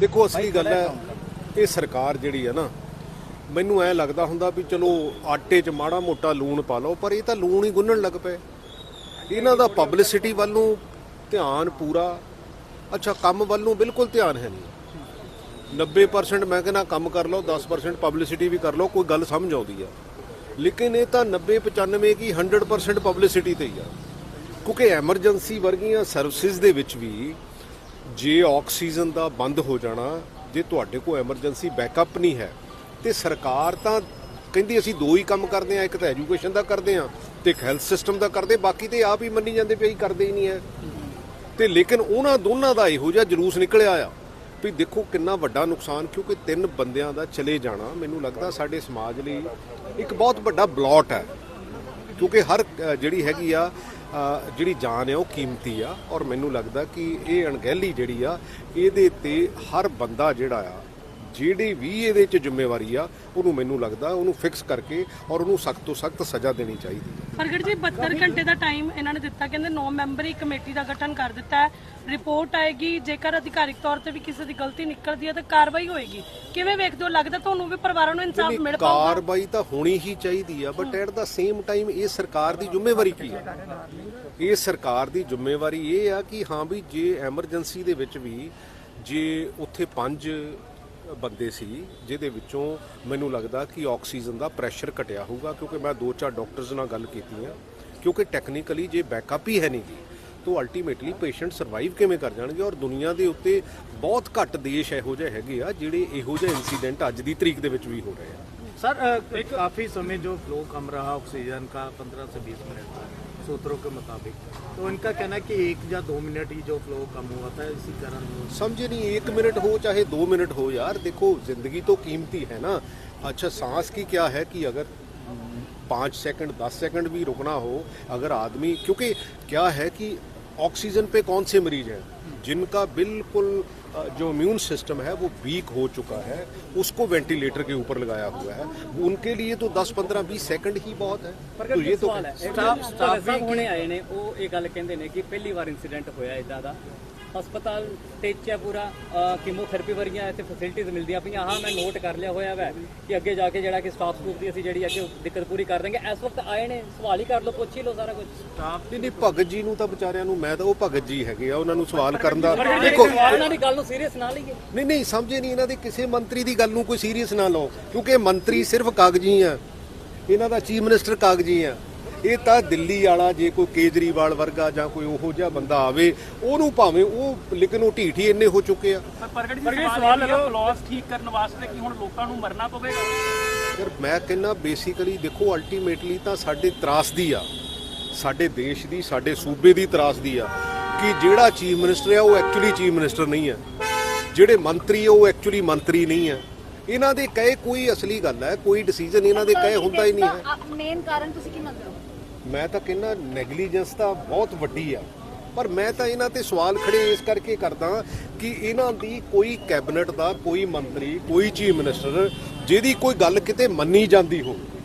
ਦੇਖੋ ਅਸਲੀ ਗੱਲ ਹੈ ਇਹ ਸਰਕਾਰ ਜਿਹੜੀ ਹੈ ਨਾ ਮੈਨੂੰ ਐ ਲੱਗਦਾ ਹੁੰਦਾ ਵੀ ਚਲੋ ਆਟੇ 'ਚ ਮਾੜਾ ਮੋਟਾ ਲੂਣ ਪਾ ਲਓ ਪਰ ਇਹ ਤਾਂ ਲੂਣ ਹੀ ਗੁੰਨਣ ਲੱਗ ਪਏ। ਇਹਨਾਂ ਦਾ ਪਬਲਿਸਿਟੀ ਵੱਲ ਨੂੰ ਧਿਆਨ ਪੂਰਾ ਅੱਛਾ ਕੰਮ ਵੱਲ ਨੂੰ ਬਿਲਕੁਲ ਧਿਆਨ ਹੈ ਨਹੀਂ। 90% ਮੈਂ ਕਹਿੰਦਾ ਕੰਮ ਕਰ ਲਓ 10% ਪਬਲਿਸਿਟੀ ਵੀ ਕਰ ਲਓ ਕੋਈ ਗੱਲ ਸਮਝ ਆਉਂਦੀ ਆ। ਲੇਕਿਨ ਇਹ ਤਾਂ 90 95 ਕੀ 100% ਪਬਲਿਸਿਟੀ ਤੇ ਹੀ ਆ। ਕਿਉਂਕਿ ਐਮਰਜੈਂਸੀ ਵਰਗੀਆਂ ਸਰਵਿਸਿਜ਼ ਦੇ ਵਿੱਚ ਵੀ ਜੇ ਆਕਸੀਜਨ ਦਾ ਬੰਦ ਹੋ ਜਾਣਾ, ਜੇ ਤੁਹਾਡੇ ਕੋਲ ਐਮਰਜੈਂਸੀ ਬੈਕਅਪ ਨਹੀਂ ਹੈ, ਤੇ ਸਰਕਾਰ ਤਾਂ ਕਹਿੰਦੀ ਅਸੀਂ ਦੋ ਹੀ ਕੰਮ ਕਰਦੇ ਆ ਇੱਕ ਤਾਂ ਐਜੂਕੇਸ਼ਨ ਦਾ ਕਰਦੇ ਆ ਤੇ ਇੱਕ ਹੈਲਥ ਸਿਸਟਮ ਦਾ ਕਰਦੇ ਬਾਕੀ ਤੇ ਆਪ ਹੀ ਮੰਨੀ ਜਾਂਦੇ ਪਈ ਕਰਦੇ ਹੀ ਨਹੀਂ ਹੈ। ਤੇ ਲੇਕਿਨ ਉਹਨਾਂ ਦੋਨਾਂ ਦਾ ਇਹੋ ਜਿਹਾ ਜਲੂਸ ਨਿਕਲਿਆ ਆ ਵੀ ਦੇਖੋ ਕਿੰਨਾ ਵੱਡਾ ਨੁਕਸਾਨ, ਕਿਉਂਕਿ ਤਿੰਨ ਬੰਦਿਆਂ ਦਾ ਚਲੇ ਜਾਣਾ ਮੈਨੂੰ ਲੱਗਦਾ ਸਾਡੇ ਸਮਾਜ ਲਈ ਇੱਕ ਬਹੁਤ ਵੱਡਾ ਬਲੌਟ ਹੈ। ਕਿਉਂਕਿ ਹਰ ਜਿਹੜੀ ਹੈਗੀ ਆ ਜਿਹੜੀ ਜਾਨ ਹੈ ਉਹ ਕੀਮਤੀ ਆ ਔਰ ਮੈਨੂੰ ਲੱਗਦਾ ਕਿ ਇਹ ਅਣਗਹਿਲੀ ਜਿਹੜੀ ਆ, ਇਹਦੇ ਤੇ ਹਰ ਬੰਦਾ ਜਿਹੜਾ ਆ ਜਿਹੜੀ ਵੀ ਇਹਦੇ 'ਚ ਜ਼ਿੰਮੇਵਾਰੀ ਆ ਉਹਨੂੰ ਮੈਨੂੰ ਲੱਗਦਾ ਉਹਨੂੰ ਫਿਕਸ ਕਰਕੇ ਔਰ ਉਹਨੂੰ ਸਖਤ ਤੋਂ ਸਖਤ ਸਜ਼ਾ ਦੇਣੀ ਚਾਹੀਦੀ ਹੈ। ਪ੍ਰਗਟ ਜੀ 72 ਘੰਟੇ ਦਾ ਟਾਈਮ ਇਹਨਾਂ ਨੇ ਦਿੱਤਾ ਕਹਿੰਦੇ 9 ਮੈਂਬਰੀ ਕਮੇਟੀ ਦਾ ਗਠਨ ਕਰ ਦਿੱਤਾ ਹੈ। ਰਿਪੋਰਟ ਆਏਗੀ ਜੇਕਰ ਅਧਿਕਾਰਿਕ ਤੌਰ ਤੇ ਵੀ ਕਿਸੇ ਦੀ ਗਲਤੀ ਨਿਕਲਦੀ ਹੈ ਤਾਂ ਕਾਰਵਾਈ ਹੋਏਗੀ। ਕਿਵੇਂ ਵੇਖਦੇ ਹੋ? ਲੱਗਦਾ ਤੁਹਾਨੂੰ ਵੀ ਪਰਿਵਾਰਾਂ ਨੂੰ ਇਨਸਾਫ ਮਿਲ ਪਾਊਗਾ? ਕਾਰਵਾਈ ਤਾਂ ਹੋਣੀ ਹੀ ਚਾਹੀਦੀ ਆ but at the same time ਇਹ ਸਰਕਾਰ ਦੀ ਜ਼ਿੰਮੇਵਾਰੀ ਕੀ ਹੈ ਇਹ ਸਰਕਾਰ ਦੀ ਜ਼ਿੰਮੇਵਾਰੀ ਇਹ ਆ ਕਿ ਹਾਂ ਵੀ ਜੇ ਐਮਰਜੈਂਸੀ ਦੇ ਵਿੱਚ ਵੀ ਜੇ ਉੱਥੇ ਪੰਜ ਬੰਦੇ ਸੀ ਜਿਹਦੇ ਵਿੱਚੋਂ ਮੈਨੂੰ ਲੱਗਦਾ ਕਿ ਆਕਸੀਜਨ ਦਾ ਪ੍ਰੈਸ਼ਰ ਘਟਿਆ ਹੋਊਗਾ, ਕਿਉਂਕਿ ਮੈਂ ਦੋ ਚਾਰ ਡਾਕਟਰਸ ਨਾਲ ਗੱਲ ਕੀਤੀ ਹੈ ਕਿਉਂਕਿ ਟੈਕਨੀਕਲੀ ਜੇ ਬੈਕਅਪ ਹੀ ਹੈ ਨਹੀਂ ਜੀ, ਤੋਂ ਅਲਟੀਮੇਟਲੀ ਪੇਸ਼ੈਂਟ ਸਰਵਾਈਵ ਕਿਵੇਂ ਕਰ ਜਾਣਗੇ? ਔਰ ਦੁਨੀਆ ਦੇ ਉੱਤੇ ਬਹੁਤ ਘੱਟ ਦੇਸ਼ ਇਹੋ ਜਿਹੇ ਹੈਗੇ ਆ ਜਿਹੜੇ ਇਹੋ ਜਿਹੇ ਇਨਸੀਡੈਂਟ ਅੱਜ ਦੀ ਤਰੀਕ ਦੇ ਵਿੱਚ ਵੀ ਹੋ ਰਹੇ ਆ। ਸਰ ਕਾਫੀ ਸਮੇਂ ਜੋ ਫਲੋ ਕਮ ਰਹਾ ਆਕਸੀਜਨ ਦਾ 15 ਤੋਂ 20 ਮਿੰਟ ਦਾ। सूत्रों के मुताबिक। तो इनका कहना है कि एक या दो मिनट ही जो फ्लो कम हुआ था, इसी कारण समझे नहीं, एक मिनट हो चाहे दो मिनट हो यार। देखो, ज़िंदगी तो कीमती है ना। अच्छा सांस की क्या है कि अगर पाँच सेकंड, दस सेकंड भी रुकना हो, अगर आदमी क्योंकि क्या है कि ऑक्सीजन पे कौन से मरीज़ हैं? जिनका बिल्कुल जो इम्यून सिस्टम है वो वीक हो चुका है उसको वेंटिलेटर के ऊपर लगाया हुआ है उनके लिए तो 10 15 20 सेकंड ही बहुत है तो ये तो ਸਟਾਫ ਸਟਾਫ ਸਾਹਿਬ ਹੁਣੇ ਆਏ ਨੇ ਉਹ ਇਹ ਗੱਲ ਕਹਿੰਦੇ ਨੇ ਕਿ ਪਹਿਲੀ ਵਾਰ ਇਨਸੀਡੈਂਟ ਹੋਇਆ ਇਦਾਂ ਦਾ ਹਸਪਤਾਲ ਟੇਚ ਹੈ ਪੂਰਾ ਕੀਮੋਥੈਰੇਪੀ ਵਰਗੀਆਂ ਇੱਥੇ ਫੈਸਿਲਿਟੀਆਂ ਮਿਲਦੀਆਂ ਪਈਆਂ। ਹਾਂ ਮੈਂ ਨੋਟ ਕਰ ਲਿਆ ਹੋਇਆ ਵੈ ਕਿ ਅੱਗੇ ਜਾ ਕੇ ਜਿਹੜਾ ਕਿ ਸਟਾਫ ਸਕੂਪ ਦੀ ਅਸੀਂ ਜਿਹੜੀ ਅੱਗੇ ਦਿੱਕਤ ਪੂਰੀ ਕਰ ਦਾਂਗੇ ਇਸ ਵਕਤ ਆਏ ਨੇ ਸਵਾਲ ਹੀ ਕਰ ਲਓ ਪੁੱਛ ਹੀ ਲਓ ਸਾਰਾ ਕੁਝ ਨਹੀਂ ਨਹੀਂ ਭਗਤ ਜੀ ਨੂੰ ਤਾਂ ਵਿਚਾਰਿਆਂ ਨੂੰ ਮੈਂ ਤਾਂ ਉਹ ਭਗਤ ਜੀ ਹੈਗੇ ਆ ਉਹਨਾਂ ਨੂੰ ਸਵਾਲ ਕਰਨ ਦਾ ਦੇਖੋ। ਉਹਨਾਂ ਦੀ ਗੱਲ ਨੂੰ ਸੀਰੀਅਸ ਨਾ ਲਈਏ। ਨਹੀਂ ਨਹੀਂ ਸਮਝੇ ਨਹੀਂ ਇਹਨਾਂ ਦੇ ਕਿਸੇ ਮੰਤਰੀ ਦੀ ਗੱਲ ਨੂੰ ਕੋਈ ਸੀਰੀਅਸ ਨਾ ਲਓ। ਕਿਉਂਕਿ ਮੰਤਰੀ ਸਿਰਫ ਕਾਗਜ਼ੀ ਆ। ਇਹਨਾਂ ਦਾ ਚੀਫ ਮਿਨਿਸਟਰ ਕਾਗਜ਼ੀ ਆ। ਇਹ ਤਾਂ ਦਿੱਲੀ ਵਾਲਾ ਜੇ ਕੋਈ ਕੇਜਰੀਵਾਲ ਵਰਗਾ ਜਾਂ ਕੋਈ ਉਹੋ ਜਿਹਾ ਬੰਦਾ ਆਵੇ ਉਹਨੂੰ ਭਾਵੇਂ ਉਹ ਲੇਕਿਨ ਉਹ ਢੀਠ ਹੀ ਇੰਨੇ ਹੋ ਚੁੱਕੇ ਆ। ਪ੍ਰਗਟ ਜੀ ਸਵਾਲ ਹੈ ਕਲੌਸ ਠੀਕ ਕਰਨ ਵਾਸਤੇ ਕਿ ਹੁਣ ਲੋਕਾਂ ਨੂੰ ਮਰਨਾ ਪਵੇਗਾ? ਯਾਰ ਮੈਂ ਕਹਿੰਦਾ ਬੇਸਿਕਲੀ ਦੇਖੋ ਅਲਟੀਮੇਟਲੀ ਤਾਂ ਸਾਡੇ ਤਰਾਸਦੀ ਆ। ਸਾਡੇ ਦੇਸ਼ ਦੀ ਸਾਡੇ ਸੂਬੇ ਦੀ ਤਰਾਸਦੀ ਆ ਕਿ ਜਿਹੜਾ ਚੀਫ ਮਿਨਿਸਟਰ ਆ ਉਹ ਐਕਚੁਅਲੀ ਚੀਫ ਮਿਨਿਸਟਰ ਨਹੀਂ ਆ। ਜਿਹੜੇ ਮੰਤਰੀ ਆ ਉਹ ਐਕਚੁਅਲੀ ਮੰਤਰੀ ਨਹੀਂ ਆ। ਇਹਨਾਂ ਦੇ ਕਹੇ ਕੋਈ ਅਸਲੀ ਗੱਲ ਹੈ ਕੋਈ ਡਿਸੀਜਨ ਇਹਨਾਂ ਦੇ ਕਹੇ ਹੁੰਦਾ ਹੀ ਨਹੀਂ ਹੈ। ਮੇਨ ਕਾਰਨ ਤੁਸੀਂ ਕੀ ਮੈਂ ਤਾਂ ਕਹਿੰਦਾ ਨੈਗਲੀਜੈਂਸ ਤਾਂ ਬਹੁਤ ਵੱਡੀ ਆ। ਪਰ ਮੈਂ ਤਾਂ ਇਹਨਾਂ ਤੇ ਸਵਾਲ ਖੜੇ ਇਸ ਕਰਕੇ ਕਰਦਾ ਕਿ ਇਹਨਾਂ ਦੀ ਕੋਈ ਕੈਬਨਿਟ ਦਾ, ਕੋਈ ਮੰਤਰੀ, ਕੋਈ ਚੀਫ ਮਿਨਿਸਟਰ, ਜਿਹਦੀ ਕੋਈ ਗੱਲ ਕਿਤੇ ਮੰਨੀ ਜਾਂਦੀ ਹੋਵੇ